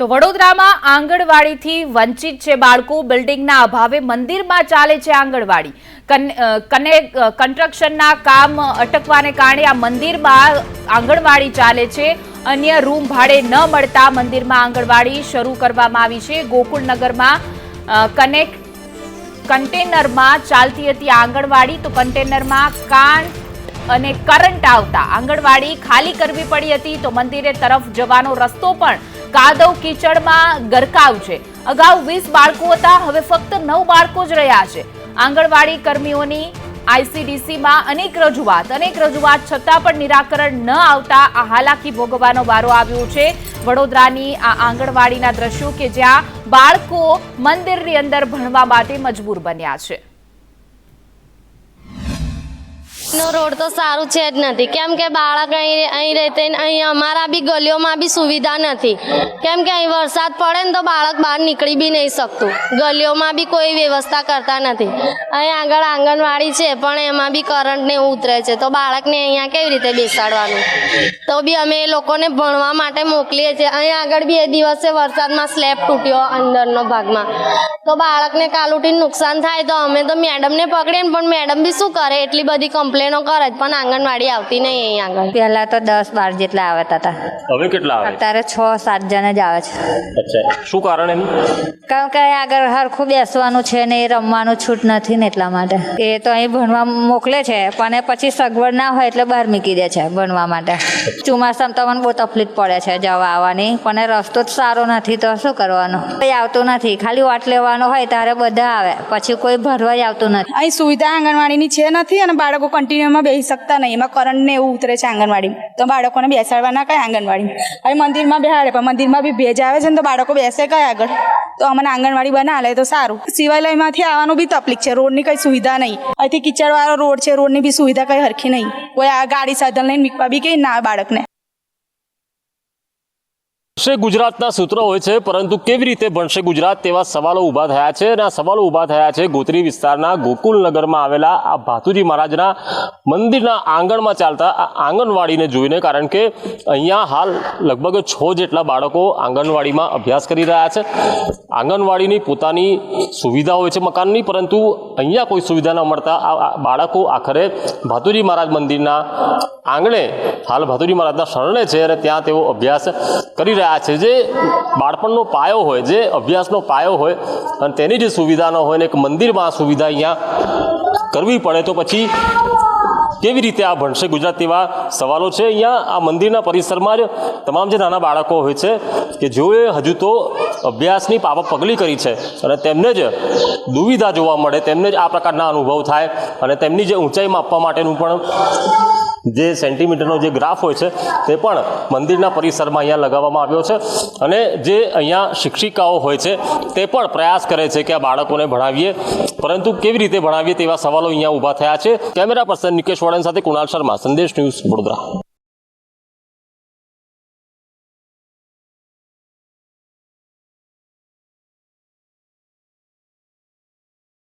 તો વડોદરામાં આંગણવાડીથી વંચિત છે બાળકો. બિલ્ડિંગના અભાવે મંદિરમાં ચાલે છે આંગણવાડી. કન્સ્ટ્રક્શનના કામ અટકવાને કારણે આ મંદિરમાં આંગણવાડી ચાલે છે. અન્ય રૂમ ભાડે ન મળતા મંદિરમાં આંગણવાડી શરૂ કરવામાં આવી છે. ગોકુળનગરમાં કનેક કન્ટેનરમાં ચાલતી હતી આંગણવાડી. તો કન્ટેનરમાં કાન અને કરંટ આવતા. આંગણવાડી ખાલી કરવી પડી હતી તો મંદિરે તરફ જવાનો રસ્તો પણ કાદવ કીચડમાં ગરકાવ છે. અગાઉ વીસ બાળકો હતા, હવે ફક્ત નવ બાળકો જ રહ્યા છે. આંગણવાડી કર્મીઓની આઈસીડીસીમાં અનેક રજૂઆત અનેક રજૂઆત છતાં પણ નિરાકરણ ન આવતા આ હાલાકી ભોગવવાનો વારો આવ્યો છે. વડોદરાની આ આંગણવાડીના દ્રશ્યો કે જ્યાં બાળકો મંદિરની અંદર ભણવા માટે મજબૂર બન્યા છે. નો રોડ તો સારું છે જ નથી. કેમ કે બાળક અહીં અહીં રહેતે અહીં અમારા બી ગલીઓમાં બી સુવિધા નથી. કેમ કે અહીં વરસાદ પડે ને તો બાળક બહાર નીકળી બી નહીં શકતું. ગલીઓમાં બી કોઈ વ્યવસ્થા કરતા નથી. અહીં આગળ આંગણવાડી છે, પણ એમાં બી કરંટ ને એવું ઉતરે છે. તો બાળકને અહીંયા કેવી રીતે બેસાડવાનું? તો બી અમે એ લોકોને ભણવા માટે મોકલીએ છીએ. અહીં આગળ બી એ દિવસે વરસાદમાં સ્લેબ તૂટ્યો અંદરનો ભાગમાં. તો બાળકને કાલ ઉઠીને નુકસાન થાય તો અમે તો મેડમને પકડીએ પણ મેડમ બી શું કરે? એટલી બધી કમ્પ્લેનો કરે જ પણ આંગણવાડી આવતી નહીં અહીં આગળ. પહેલા તો દસ બાર જેટલા આવતા હતા. હવે કેટલા આવે? અત્યારે છ સાત જણ જ આવે છે. અચ્છા. શું કારણ એનું? કારણ કે આગળ હરખું બેસવાનું છે ને એ રમવાનું છૂટ નથી ને એટલા માટે. એ તો અહીં ભણવા મોકલે છે પણ એ પછી સગવડ ના હોય એટલે બહાર મૂકી દે છે ભણવા માટે. ચોમાસામાં તો મને બહુ તકલીફ પડે છે જવા આવવાની પણ એ રસ્તો જ સારો નથી તો શું કરવાનું? કોઈ આવતું નથી. ખાલી વાટ લેવાનો હોય ત્યારે બધા આવે. પછી કોઈ ભરવા આવતું નથી. અહીં સુવિધા આંગણવાડીની છે નથી અને બાળકો કન્ટિન્યુમાં બેસી શકતા નહીં. એમાં કરંટને એવું ઉતરે છે આંગણવાડીમાં તો બાળકોને બેસાડવા ના કઈ આંગણવાડી? હવે મંદિરમાં બેહાડે, પણ મંદિરમાં બી ભેજ આવે છે ને તો બાળકો બેસે કઈ આગળ? તો અમને આંગણવાડી બનાવે તો સારું. શિવાલયમાંથી આવવાનું બી તકલીફ છે. રોડની કઈ સુવિધા નહીં. અહીંથી કિચડવાળો રોડ છે, રોડની બી સુવિધા કઈ હરખી નહીં. કોઈ આ ગાડી સાધન લઈને મીકવા બી કઈ ના બાળકને. ભણશે ગુજરાતના સૂત્રો હોય છે, પરંતુ કેવી રીતે ભણશે ગુજરાત તેવા સવાલો ઊભા થયા છે અને આ સવાલો ઊભા થયા છે ગોત્રી વિસ્તારના ગોકુલનગરમાં આવેલા આ ભાતુજી મહારાજના મંદિરના આંગણમાં ચાલતા આ આંગણવાડીને જોઈને, કારણ કે અહીંયા હાલ લગભગ છ જેટલા બાળકો આંગણવાડીમાં અભ્યાસ કરી રહ્યા છે. આંગણવાડીની પોતાની સુવિધા હોય છે મકાનની, પરંતુ અહીંયા કોઈ સુવિધા ન મળતા આ બાળકો આખરે ભાતુજી મહારાજ મંદિરના આંગણે હાલ ભાદુરી મહારાજના શરણે છે અને ત્યાં તેઓ અભ્યાસ કરી રહ્યા છે. જે બાળપણનો પાયો હોય, જે અભ્યાસનો પાયો હોય અને તેની જે સુવિધા ન હોય ને એક મંદિરમાં સુવિધા અહીંયા કરવી પડે, તો પછી કેવી રીતે આ ભણશે ગુજરાત તેવા સવાલો છે. અહીંયા આ મંદિરના પરિસરમાં જ તમામ જે નાના બાળકો હોય છે કે જેઓએ હજુ તો અભ્યાસની પાપ પગલી કરી છે અને તેમને જ દુવિધા જોવા મળે, તેમને જ આ પ્રકારના અનુભવ થાય અને તેમની જે ઊંચાઈ માપવા માટેનું પણ જે સેન્ટીમીટરનો જે ગ્રાફ હોય છે, તે પણ મંદિરના પરિસરમાં અહીંયા લગાવવામાં આવ્યો છે. અને જે અહીંયા શિક્ષિકાઓ હોય છે, તે પણ પ્રયાસ કરે છે કે આ બાળકોને ભણાવીએ. પરંતુ કેવી રીતે ભણાવીએ તેવા સવાલો અહીંયા ઊભા થયા છે. કેમેરા પર્સન નિકેશ વડન સાથે કુણાલ શર્મા, સંદેશ ન્યૂઝ વડોદરા.